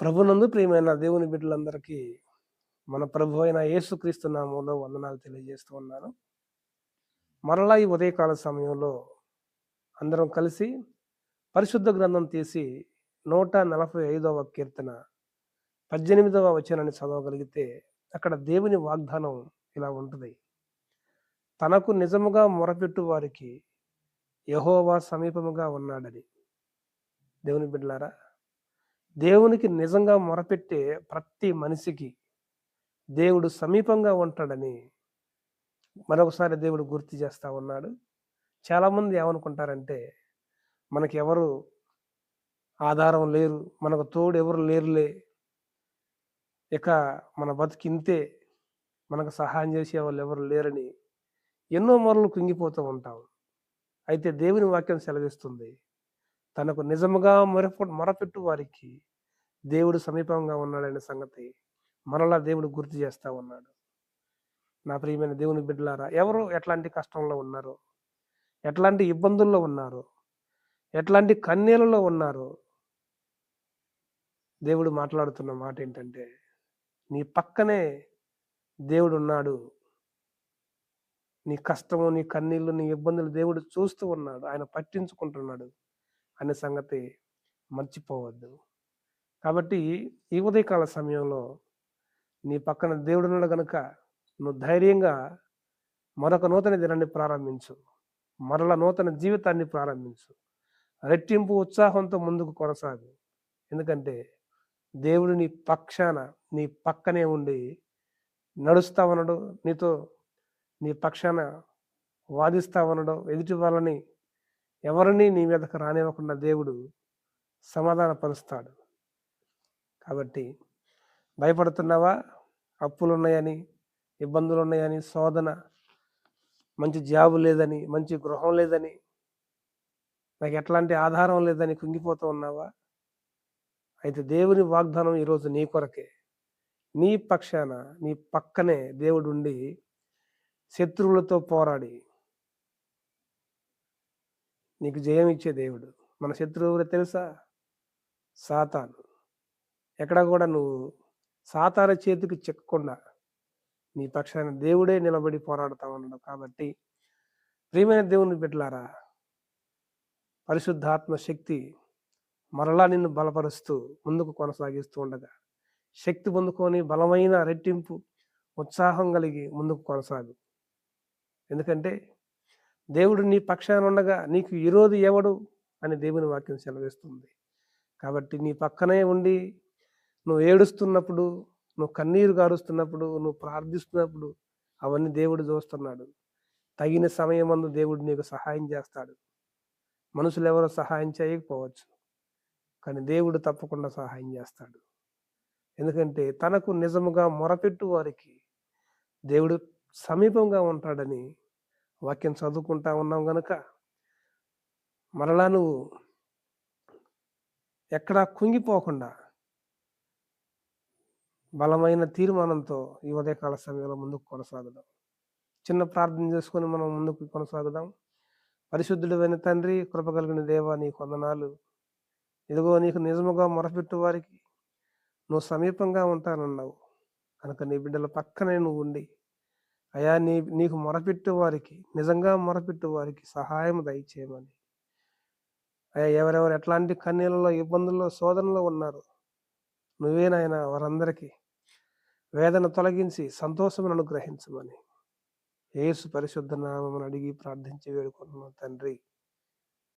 ప్రభునందు ప్రియమైన దేవుని బిడ్డలందరికీ మన ప్రభు అయిన యేసుక్రీస్తు నామంలో వందనాలు తెలియజేస్తూ ఉన్నాను. మరలా ఈ ఉదయకాల సమయంలో అందరం కలిసి పరిశుద్ధ గ్రంథం తీసి నూట నలభై ఐదవ కీర్తన పద్దెనిమిదవ వచనాన్ని చదవగలిగితే అక్కడ దేవుని వాగ్దానం ఇలా ఉంటుంది. తనకు నిజముగా మొరపెట్టు వారికి యహోవా సమీపముగా ఉన్నాడని. దేవుని బిడ్డలారా దేవునికి నిజంగా మొరపెట్టే ప్రతి మనిషికి దేవుడు సమీపంగా ఉంటాడని మరొకసారి దేవుడు గుర్తు చేస్తా ఉన్నాడు. చాలామంది ఏమనుకుంటారంటే మనకి ఎవరు ఆధారం లేరు మనకు తోడు ఎవరు లేరులే ఇక మన బతికింతే మనకు సహాయం చేసే వాళ్ళు ఎవరు లేరని ఎన్నో మొరలు కుంగిపోతూ ఉంటాం. అయితే దేవుని వాక్యం సెలవిస్తుంది. తనకు నిజముగా మొరపె మొరపెట్టు వారికి దేవుడు సమీపంగా ఉన్నాడనే సంగతి మరలా దేవుడు గుర్తు చేస్తూ ఉన్నాడు. నా ప్రియమైన దేవుని బిడ్డలారా ఎవరు ఎట్లాంటి కష్టంలో ఉన్నారో ఎట్లాంటి ఇబ్బందుల్లో ఉన్నారో ఎట్లాంటి కన్నీళ్ళలో ఉన్నారో దేవుడు మాట్లాడుతున్న మాట ఏంటంటే నీ పక్కనే దేవుడు ఉన్నాడు నీ కష్టము నీ కన్నీళ్ళు నీ ఇబ్బందులు దేవుడు చూస్తూ ఉన్నాడు. ఆయన పట్టించుకుంటున్నాడు. అనే సంగతి మర్చిపోవద్దు. కాబట్టి ఈ ఉదయకాల సమయంలో నీ పక్కన దేవుడు గనుక కనుక నువ్వు ధైర్యంగా మరొక నూతన దినాన్ని ప్రారంభించు. మరల నూతన జీవితాన్ని ప్రారంభించు. రెట్టింపు ఉత్సాహంతో ముందుకు కొనసాగు. ఎందుకంటే దేవుడు నీ పక్షాన నీ పక్కనే ఉండి నడుస్తా ఉన్నాడు. నీతో నీ పక్షాన వాదిస్తా ఉన్నాడు. ఎదుటి వాళ్ళని ఎవరిని నీ మీదకు రానివ్వకుండా దేవుడు సమాధానపరుస్తాడు. కాబట్టి భయపడుతున్నావా? అప్పులు ఉన్నాయని ఇబ్బందులు ఉన్నాయని శోధన మంచి జాబు లేదని మంచి గృహం లేదని నాకు ఎట్లాంటి ఆధారం లేదని కుంగిపోతూ ఉన్నావా? అయితే దేవుని వాగ్దానం ఈరోజు నీ కొరకే. నీ పక్షాన నీ పక్కనే దేవుడు ఉండి శత్రువులతో పోరాడి నీకు జయం ఇచ్చే దేవుడు. మన శత్రువు తెలుసా? సాతాను. ఎక్కడ కూడా నువ్వు సాతార చేతికి చిక్కకుండా నీ పక్షాన దేవుడే నిలబడి పోరాడుతా ఉన్నాడు కాబట్టి ప్రియమైన దేవుని బిడ్డలారా పరిశుద్ధాత్మ శక్తి మరలా నిన్ను బలపరుస్తూ ముందుకు కొనసాగిస్తూ ఉండగా శక్తి పొందుకొని బలమైన రెట్టింపు ఉత్సాహం కలిగి ముందుకు కొనసాగు. ఎందుకంటే దేవుడు నీ పక్షాన ఉండగా నీకు ఈరోజు ఎవడు? అని దేవుని వాక్యం సెలవిస్తుంది. కాబట్టి నీ పక్కనే ఉండి నువ్వు ఏడుస్తున్నప్పుడు నువ్వు కన్నీరు గారుస్తున్నప్పుడు నువ్వు ప్రార్థిస్తున్నప్పుడు అవన్నీ దేవుడు చూస్తున్నాడు. తగిన సమయం అందు దేవుడు నీకు సహాయం చేస్తాడు. మనుషులు ఎవరో సహాయం చేయకపోవచ్చు. కానీ దేవుడు తప్పకుండా సహాయం చేస్తాడు. ఎందుకంటే తనకు నిజముగా మొరపెట్టు వారికి దేవుడు సమీపంగా ఉంటాడని వాక్యం చదువుకుంటా ఉన్నాం గనుక మరలా నువ్వు ఎక్కడా కుంగిపోకుండా బలమైన తీర్మానంతో ఈ ఉదయకాల సమయంలో ముందుకు కొనసాగుదాం. చిన్న ప్రార్థన చేసుకొని మనం ముందుకు కొనసాగుదాం. పరిశుద్ధుడైన తండ్రి కృపగలిగిన దేవ నీ కొందనాలు ఇదిగో నీకు నిజముగా మొరపెట్టు వారికి. నువ్వు సమీపంగా ఉంటానన్నావు. కనుక నీ బిడ్డల పక్కనే నువ్వు ఉండి అయా నీ నీకు మొరపెట్టు వారికి నిజంగా మొరపెట్టు వారికి సహాయం దయచేయమని. అయ్యా ఎవరెవరు ఎట్లాంటి కన్నీళ్ళలో ఇబ్బందుల్లో శోధనలో ఉన్నారు నువ్వేనాయన వారందరికీ వేదన తొలగించి సంతోషమును అనుగ్రహించమని. ఏసు పరిశుద్ధ నామమును అడిగి ప్రార్థించి వేడుకుంటున్నాం తండ్రి.